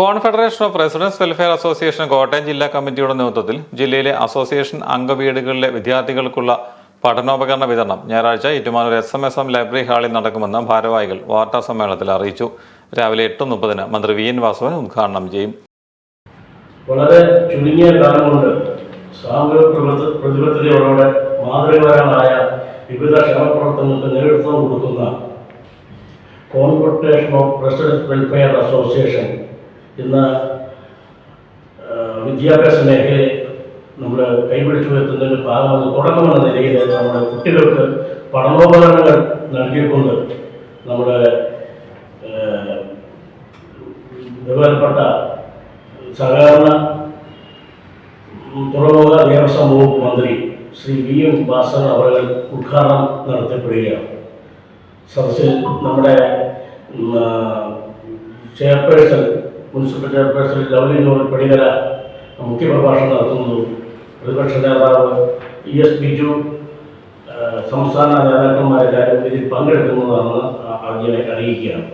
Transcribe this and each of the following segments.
Confederation of residents welfare association Kottayam ജില്ലാ കമ്മിറ്റിയുടെ നേതൃത്വത്തിൽ ജില്ലയിലെ അസോസിയേഷൻ അംഗവീടുകളിലെ വിദ്യാർത്ഥികൾക്കുള്ള പഠനോപകരണ വിതരണം ഞായറാഴ്ച Ettumanoor S M S M library ഹാളിൽ നടക്കുമെന്ന് ഭാരവാഹികൾ വാർത്താ സമ്മേളനത്തിൽ അറിയിച്ചു. രാവിലെ എട്ട് മുപ്പതിന് മന്ത്രി വി എൻ വാസവൻ ഉദ്ഘാടനം ചെയ്യും. വളരെ ചുരുങ്ങിയ കാലം കൊണ്ട് പ്രതിബദ്ധതയോടെ മാതൃകപരമായ വിവിധ ക്ഷേമപ്രവർത്തനങ്ങൾക്ക് നേതൃത്വം കൊടുക്കുന്ന confederation of residents welfare association ഇന്ന് വിദ്യാഭ്യാസ മേഖലയെ നമ്മൾ കൈപിടിച്ചു എത്തുന്നതിന് ഭാഗമെന്ന് തുടക്കമെന്ന നിലയിൽ നമ്മുടെ കുട്ടികൾക്ക് പഠനോപകരണങ്ങൾ നൽകിക്കൊണ്ട് നമ്മുടെ ബഹുമാനപ്പെട്ട സഹകരണ തുറമുഖ ദേവസ്വം വകുപ്പ് മന്ത്രി ശ്രീ വി എം ഭാസ്കർ അവർ ഉദ്ഘാടനം നടത്തപ്പെടുകയാണ്. സദസ്സിൽ നമ്മുടെ chairperson municipal chairperson Lovely John മുഖ്യ മുഖ്യപ്രഭാഷണം നടത്തുന്നു പ്രതിപക്ഷ നേതാവ് ഇ എസ് ബിജു സംസ്ഥാന നേതാക്കന്മാരെല്ലാവരും ഇതിൽ പങ്കെടുക്കുന്നതാണെന്ന് ആ- ആദ്യമായി അറിയിക്കുകയാണ്.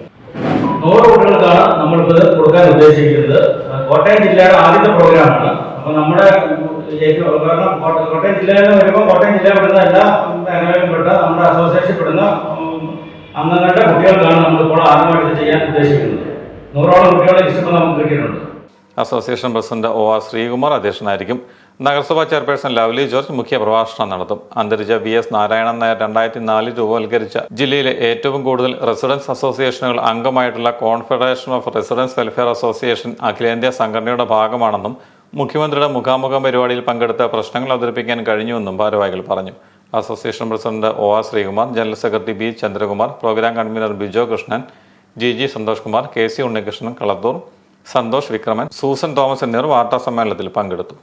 നൂറ് കുട്ടികൾക്കാണ് നമ്മളിത് കൊടുക്കാൻ ഉദ്ദേശിക്കുന്നത്. കോട്ടയം ജില്ലയുടെ ആദ്യത്തെ പ്രോഗ്രാമാണ്. അപ്പോൾ നമ്മുടെ കാരണം കോട്ട- കോട്ടയം ജില്ലയിൽ വരുമ്പോൾ കോട്ടയം ജില്ലയിൽ പെടുന്ന എല്ലാ മേഖലയിലും പെട്ട നമ്മുടെ അസോസിയേഷൻ പെടുന്ന അംഗങ്ങളുടെ കുട്ടികൾക്കാണ് നമ്മളിപ്പോൾ ആദ്യമായിട്ട് ചെയ്യാൻ ഉദ്ദേശിക്കുന്നത്. നൂറോളം കുട്ടികളെ ലിസ്റ്റ് നമുക്ക് കിട്ടിയിട്ടുണ്ട്. Association president O R Sreekumar അധ്യക്ഷനായിരിക്കും. നഗരസഭാ ചെയർപേഴ്സൺ ലവ്ലി ജോർജ് മുഖ്യ പ്രഭാഷണം നടത്തും. അന്തരിച്ച വി എസ് നാരായണൻ നായർ രണ്ടായിരത്തി നാലിൽ രൂപവൽക്കരിച്ച ജില്ലയിലെ ഏറ്റവും കൂടുതൽ റെസിഡൻസ് അസോസിയേഷനുകൾ അംഗമായിട്ടുള്ള confederation of residents welfare association അഖിലേന്ത്യാ സംഘടനയുടെ ഭാഗമാണെന്നും മുഖ്യമന്ത്രിയുടെ മുഖാമുഖം പരിപാടിയിൽ പങ്കെടുത്ത പ്രശ്നങ്ങൾ അവതരിപ്പിക്കാൻ കഴിഞ്ഞുവെന്നും ഭാരവാഹികൾ പറഞ്ഞു. Association president O R Sreekumar general secretary B Chandrakumar programme convener Bijo Krishnan G G Santhosh Kumar K C Unnikrishnan Kalathoor Santhosh Vikraman Susan Thomas എന്നിവർ വാർത്താ സമ്മേളനത്തിൽ പങ്കെടുത്തു.